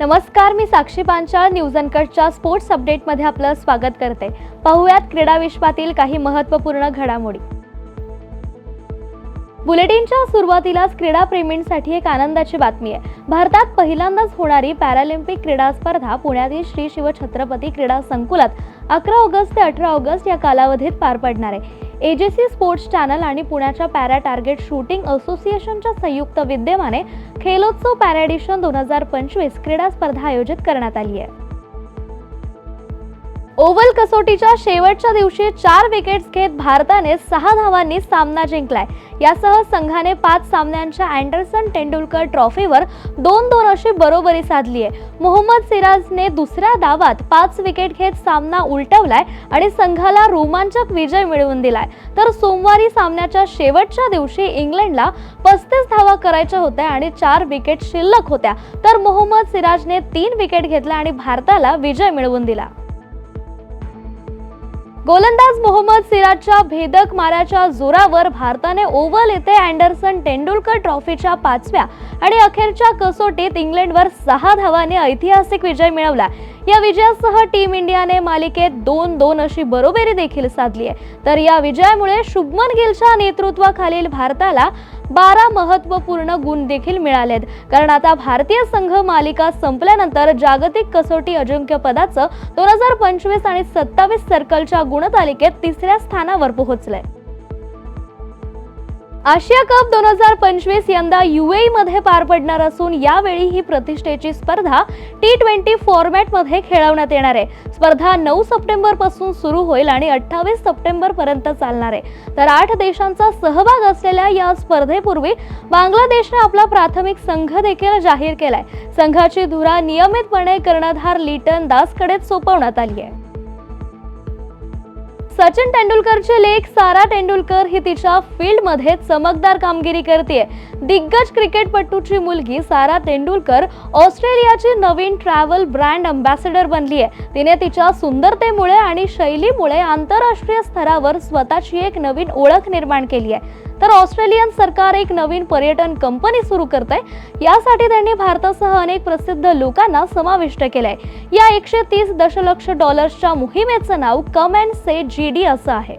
नमस्कार मी साक्षी पांचाळ. न्यूज अनकटच्या स्पोर्ट्स अपडेटमध्ये आपलं स्वागत करते. पाहुयात क्रीडा विश्वातील काही महत्त्वपूर्ण घडामोडी. बुलेटिनच्या सुरुवातीलाच क्रीडाप्रेमींसाठी एक आनंदाची बातमी आहे. भारतात पहिल्यांदाच होणारी पॅरालिम्पिक क्रीडा स्पर्धा पुण्यातील श्री शिव छत्रपती क्रीडा संकुलात अकरा ऑगस्ट ते अठरा ऑगस्ट या कालावधीत पार पडणार आहे. एजेसी स्पोर्ट्स चॅनल आणि पुण्याच्या पॅरा टार्गेट शूटिंग असोसिएशनच्या संयुक्त विद्यमाने खेलोत्सव पॅरा एडिशन दोन हजार पंचवीस क्रीडा स्पर्धा आयोजित करण्यात आली आहे. ओव्हल कसोटीच्या शेवटच्या दिवशी चार विकेट्स घेत भारताने सहा धावांनी सामना जिंकलाय. यासह संघाने पाच सामन्यांच्या अँडरसन तेंडुलकर ट्रॉफीवर दोन दोन अशी बरोबरी साधली आहे मोहम्मद सिराजने दुसऱ्या डावात पाच विकेट घेत सामना उलटवलाय आणि संघाला रोमांचक विजय मिळवून दिलाय. तर सोमवारी सामन्याच्या शेवटच्या दिवशी इंग्लंडला पस्तीस धावा करायच्या होत्या आणि चार विकेट शिल्लक होत्या. तर मोहम्मद सिराजने तीन विकेट घेतल्या आणि भारताला विजय मिळवून दिला. गोलंदाज मोहम्मद सिराजच्या भेदक माराच्या जोरावर भारताने ओव्हल येथे अँडरसन तेंडुलकर ट्रॉफीच्या पाचव्या आणि अखेरच्या कसोटीत इंग्लंडवर सहा धावाने ऐतिहासिक विजय मिळवला. या विजयासह टीम इंडियाने मालिकेत दोन दोन अशी बरोबरी देखील साधली आहे. तर या विजयामुळे शुभमन गिलच्या नेतृत्वाखालील भारताला बारा महत्त्वपूर्ण गुण देखील मिळालेत. कारण आता भारतीय संघ मालिका संपल्यानंतर जागतिक कसोटी अजिंक्यपदाचं दोन हजार पंचवीस आणि सत्तावीस सर्कलच्या गुणतालिकेत तिसऱ्या स्थानावर पोहोचलंय. आशिया कप दोन हजार पंचवीस यंदा युएई मध्ये पार पडणार असून यावेळी ही प्रतिष्ठेची स्पर्धा टी ट्वेंटी फॉर्मॅटमध्ये खेळवण्यात येणार आहे. स्पर्धा नऊ सप्टेंबरपासून सुरू होईल आणि अठ्ठावीस सप्टेंबर पर्यंत चालणार आहे. तर आठ देशांचा सहभाग असलेल्या या स्पर्धेपूर्वी बांगलादेशने आपला प्राथमिक संघ देखील जाहीर केलाय. संघाची धुरा नियमितपणे कर्णधार लिटन दासकडेच सोपवण्यात आली आहे. सचिन तेंडुलकरचे लेख सारा तेंडुलकर ही तिच्या फील्डमध्ये चमकदार कामगिरी करते दिग्गज क्रिकेटपटूची मुलगी सारा तेंडुलकर ऑस्ट्रेलियाची नवीन ट्रॅव्हल ब्रँड अम्बॅसेडर बनली आहे तिने तिच्या सुंदरतेमुळे आणि शैलीमुळे आंतरराष्ट्रीय स्तरावर स्वतःची एक नवीन ओळख निर्माण केली आहे तर ऑस्ट्रेलियन सरकार एक नवीन पर्यटन कंपनी सुरू करते यासाठी त्यांनी भारतासह अनेक प्रसिद्ध लोकांना समाविष्ट केलंय. या एकशे तीस दशलक्ष डॉलर्सच्या मोहिमेचं नाव come and say G D असं आहे.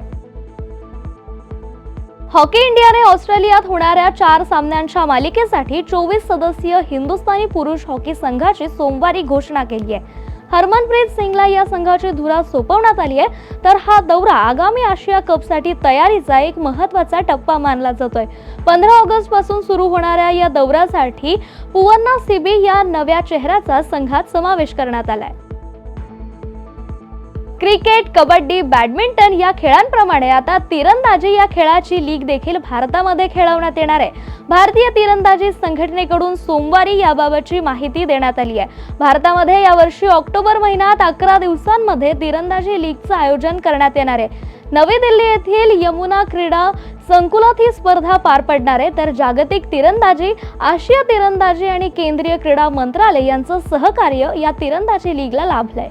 हॉकी इंडियाने ऑस्ट्रेलियात होणाऱ्या चार सामन्यांच्या मालिकेसाठी चोवीस सदस्यीय हिंदुस्थानी पुरुष हॉकी संघाची सोमवारी घोषणा केली आहे. हरमनप्रीत सिंगला या संघाची धुरा सोपवण्यात आली आहे. तर हा दौरा आगामी आशिया कपसाठी तयारीचा एक महत्त्वाचा टप्पा मानला जातोय. पंधरा ऑगस्टपासून सुरू होणाऱ्या या दौऱ्यासाठी पुवन्ना सिबी या नव्या चेहऱ्याचा संघात समावेश करण्यात आलाय. क्रिकेट कबड्डी बॅडमिंटन या खेळांप्रमाणे आता तिरंदाजी या खेळाची लीग देखील भारतामध्ये खेळवण्यात येणार आहे. भारतीय तिरंदाजी संघटनेकडून सोमवारी याबाबतची माहिती देण्यात आली आहे. भारतामध्ये यावर्षी ऑक्टोबर महिन्यात अकरा दिवसांमध्ये तिरंदाजी लीगचं आयोजन करण्यात येणार आहे. नवी दिल्ली येथील यमुना क्रीडा संकुलात ही स्पर्धा पार पडणार आहे. तर जागतिक तिरंदाजी आशिया तिरंदाजी आणि केंद्रीय क्रीडा मंत्रालय यांचं सहकार्य या तिरंदाजी लीगला लाभलंय.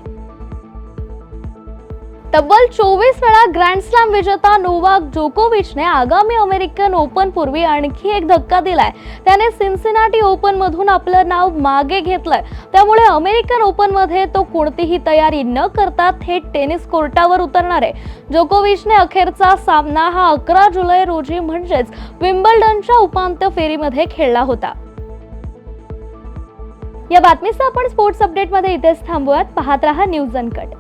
तब्बल चोवीस वेळा ग्रँड स्लॅम विजेता नोवाक जोकोविचने आगामी अमेरिकन ओपन पूर्वी आणखी एक धक्का दिलाय. त्याने सिन्सिनाटी ओपन मधून आपलं नाव मागे घेतलंय. त्यामुळे अमेरिकन ओपनमध्ये तो कोणतीही तयारी न करता थेट टेनिस कोर्टावर उतरणार आहे. जोकोविचने अखेरचा सामना हा अकरा जुलै रोजी म्हणजेच विम्बल्डनच्या उपांत्य फेरीमध्ये खेळला होता. या बातमीचा आपण स्पोर्ट्स अपडेटमध्ये इथेच थांबूयात. पाहत रहा न्यूज अनकट